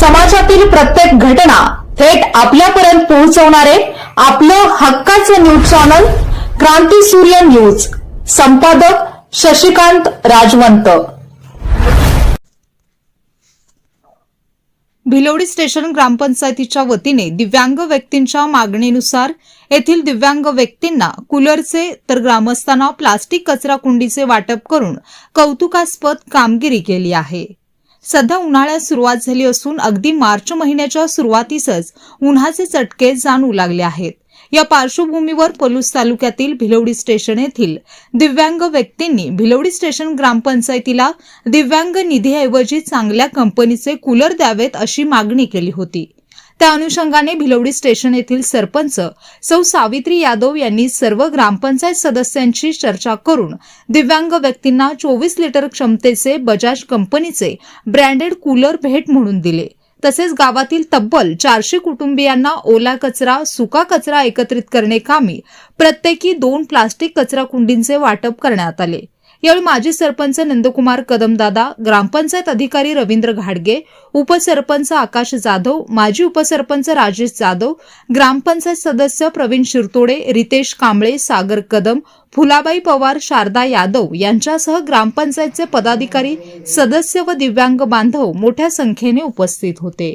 समाजातील प्रत्येक घटना थेट आपल्यापर्यंत पोहोचवणारे आपलं हक्काचं न्यूज चॅनल क्रांती सूर्य न्यूज. संपादक शशिकांत राजवंत. भिलोडी स्टेशन ग्रामपंचायतीच्या वतीने दिव्यांग व्यक्तींच्या मागणीनुसार येथील दिव्यांग व्यक्तींना कूलरचे तर ग्रामस्थांना प्लास्टिक कचरा कुंडीचे वाटप करून कौतुकास्पद कामगिरी केली आहे. सध्या उन्हाळ्यात सुरुवात झाली असून अगदी मार्च महिन्याच्या सुरुवातीसच उन्हाचे चटके जाणू लागले आहेत. या पार्श्वभूमीवर पलूस तालुक्यातील भिलवडी स्टेशन येथील दिव्यांग व्यक्तींनी भिलवडी स्टेशन ग्रामपंचायतीला दिव्यांग निधीऐवजी चांगल्या कंपनीचे कूलर द्यावेत अशी मागणी केली होती. त्या अनुषंगाने भिलवडी स्टेशन येथील सरपंच सौ सावित्री यादव यांनी सर्व ग्रामपंचायत सदस्यांशी चर्चा करून दिव्यांग व्यक्तींना चोवीस लिटर क्षमतेचे बजाज कंपनीचे ब्रँडेड कूलर भेट म्हणून दिले. तसेच गावातील तब्बल चारशे कुटुंबियांना ओला कचरा सुका कचरा एकत्रित करणे कामी प्रत्येकी दोन प्लास्टिक कचरा कुंडींचे वाटप करण्यात आले. यावेळी माजी सरपंच नंदकुमार कदमदादा ग्रामपंचायत अधिकारी रवींद्र घाडगे उपसरपंच आकाश जाधव माजी उपसरपंच राजेश जाधव ग्रामपंचायत सदस्य प्रवीण शिरतोडे रितेश कांबळे सागर कदम फुलाबाई पवार शारदा यादव यांच्यासह ग्रामपंचायतचे पदाधिकारी सदस्य व दिव्यांग बांधव मोठ्या संख्येने उपस्थित होते.